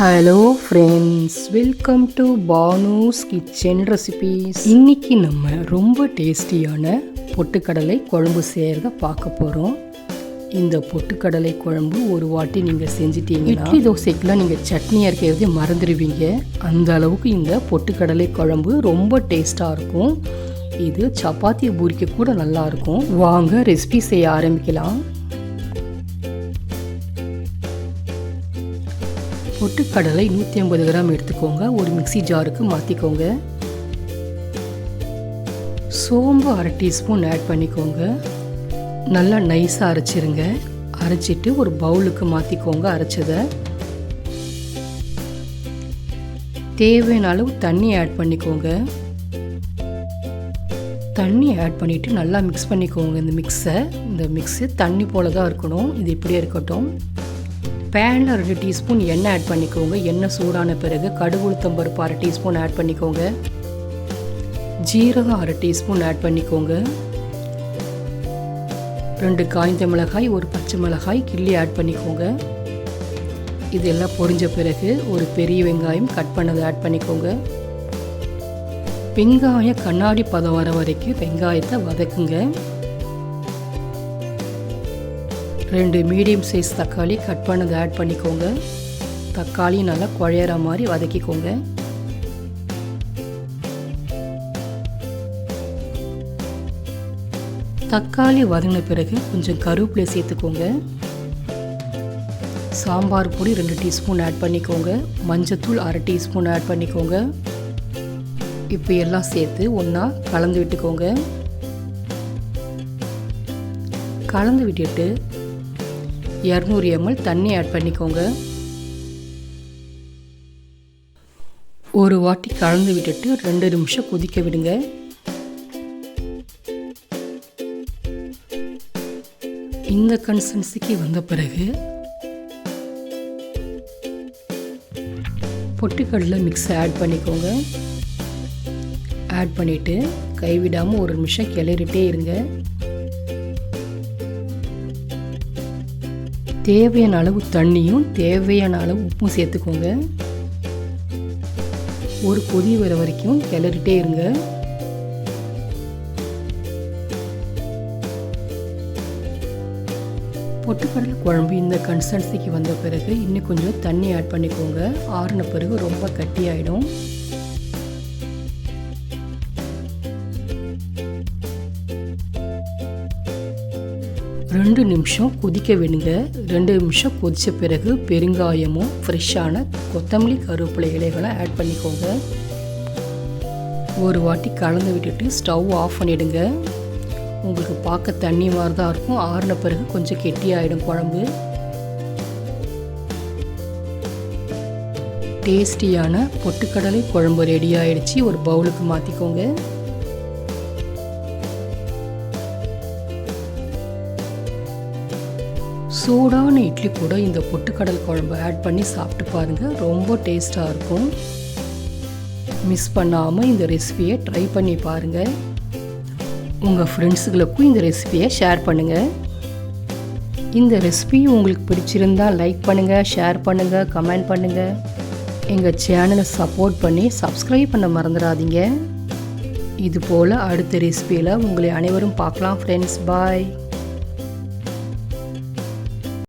Hello friends welcome to Banu's kitchen recipes இன்னைக்கு நம்ம ரொம்ப டேஸ்டியான பொட்டுக்கடலை குழம்பு செய்கிறத பார்க்க போகிறோம் இந்த பொட்டுக்கடலை குழம்பு ஒரு வாட்டி நீங்கள் செஞ்சிட்டீங்க இட்லி தோசைக்கெலாம் நீங்கள் சட்னி அரைக்கிறதே மறந்துடுவீங்க. அந்த அளவுக்கு இந்த பொட்டுக்கடலை குழம்பு ரொம்ப டேஸ்ட்டாக இருக்கும். இது சப்பாத்தி பூரிக்க கூட நல்லாயிருக்கும் வாங்க ரெசிபி செய்ய ஆரம்பிக்கலாம். பொட்டுக்கடலை நூற்றி ஐம்பது கிராம் எடுத்துக்கோங்க. ஒரு மிக்சி ஜாருக்கு மாற்றிக்கோங்க சோம்பு அரை டீஸ்பூன் ஆட் பண்ணிக்கோங்க. நல்லா நைஸாக அரைச்சிருங்க. அரைச்சிட்டு ஒரு பவுலுக்கு மாற்றிக்கோங்க அரைச்சதை. தேவையான அளவு தண்ணி ஆட் பண்ணிக்கோங்க. தண்ணி ஆட் பண்ணிவிட்டு நல்லா மிக்ஸ் பண்ணிக்கோங்க இந்த மிக்ஸை இந்த மிக்ஸு தண்ணி போல தான் இருக்கணும். இது இப்படியே இருக்கட்டும். பேனில் ரெண்டு டீஸ்பூன் எண்ணெய் ஆட் பண்ணிக்கோங்க. எண்ணெய் சூடான பிறகு கடுகு உளுத்தம்பருப்பு அரை டீஸ்பூன் ஆட் பண்ணிக்கோங்க. ஜீரகம் அரை டீஸ்பூன் ஆட் பண்ணிக்கோங்க. ரெண்டு காய்ந்த மிளகாய் ஒரு பச்சை மிளகாய் கிள்ளி ஆட் பண்ணிக்கோங்க. இதெல்லாம் பொரிஞ்ச பிறகு ஒரு பெரிய வெங்காயம் கட் பண்ணதை ஆட் பண்ணிக்கோங்க. வெங்காயம் கண்ணாடி பதம் வர வரைக்கும் வெங்காயத்தை வதக்குங்க. ரெண்டு மீடியம் சைஸ் தக்காளி கட் பண்ணதை ஆட் பண்ணிக்கோங்க. தக்காளி நல்லா குழையிற மாதிரி வதக்கிக்கோங்க. தக்காளி வதங்கின பிறகு கொஞ்சம் கருவேப்பிலை சேர்த்துக்கோங்க. சாம்பார் பொடி ரெண்டு டீஸ்பூன் ஆட் பண்ணிக்கோங்க. மஞ்சத்தூள் அரை டீஸ்பூன் ஆட் பண்ணிக்கோங்க. இப்போ எல்லாம் சேர்த்து ஒன்றா கலந்து விட்டுக்கோங்க. கலந்து விட்டுட்டு இரநூறு எம்எல் தண்ணி ஆட் பண்ணிக்கோங்க. ஒரு வாட்டி கலந்து விட்டுட்டு ரெண்டு நிமிஷம் கொதிக்க விடுங்க. இந்த கன்சன்சிக்கு வந்த பிறகு பொட்டுக்கடலை மிக்ஸை ஆட் பண்ணிக்கோங்க. ஆட் பண்ணிவிட்டு கைவிடாமல் ஒரு நிமிஷம் கிளறிட்டே இருங்க. தேவையான அளவு தண்ணியும் தேவையான அளவு உப்பும் சேர்த்துக்கோங்க. ஒரு கொதி வர வரைக்கும் கிளறிட்டே இருங்க. பொட்டுக்கடலை குழம்பு இந்த கன்சன்சிக்கு வந்த பிறகு இன்னும் கொஞ்சம் தண்ணி ஆட் பண்ணிக்கோங்க. ஆறின பிறகு ரொம்ப கட்டியாயிடும். ரெண்டு நிமிஷம் கொதிக்க விடுங்க ரெண்டு நிமிஷம் கொதித்த பிறகு பெருங்காயமும் ஃப்ரெஷ்ஷான கொத்தமல்லி கருவேப்பிலை இலைகளை ஆட் பண்ணிக்கோங்க. ஒரு வாட்டி கலந்து விட்டுட்டு ஸ்டவ் ஆஃப் பண்ணிவிடுங்க உங்களுக்கு பார்க்க தண்ணி மாதிரி தான் இருக்கும். ஆறின பிறகு கொஞ்சம் கெட்டியாயிடும் குழம்பு. டேஸ்டியான பொட்டுக்கடலை குழம்பு ரெடி ஆயிடுச்சு. ஒரு பவுலுக்கு மாற்றிக்கோங்க சூடான இட்லி கூட இந்த பொட்டுக்கடல் குழம்பு ஆட் பண்ணி சாப்பிட்டு பாருங்கள் ரொம்ப டேஸ்ட்டாக இருக்கும். மிஸ் பண்ணாமல் இந்த ரெசிபியை ட்ரை பண்ணி பாருங்கள் உங்கள் ஃப்ரெண்ட்ஸுகளுக்கும் இந்த ரெசிபியை ஷேர் பண்ணுங்கள் இந்த ரெசிபி உங்களுக்கு பிடிச்சிருந்தால் லைக் பண்ணுங்கள் ஷேர் பண்ணுங்கள் கமெண்ட் பண்ணுங்கள் எங்கள் சேனலை சப்போர்ட் பண்ணி சப்ஸ்கிரைப் பண்ண மறந்துடாதீங்க. இது போல் அடுத்த ரெசிபியில் உங்களை அனைவரும் பார்க்கலாம் ஃப்ரெண்ட்ஸ் பாய்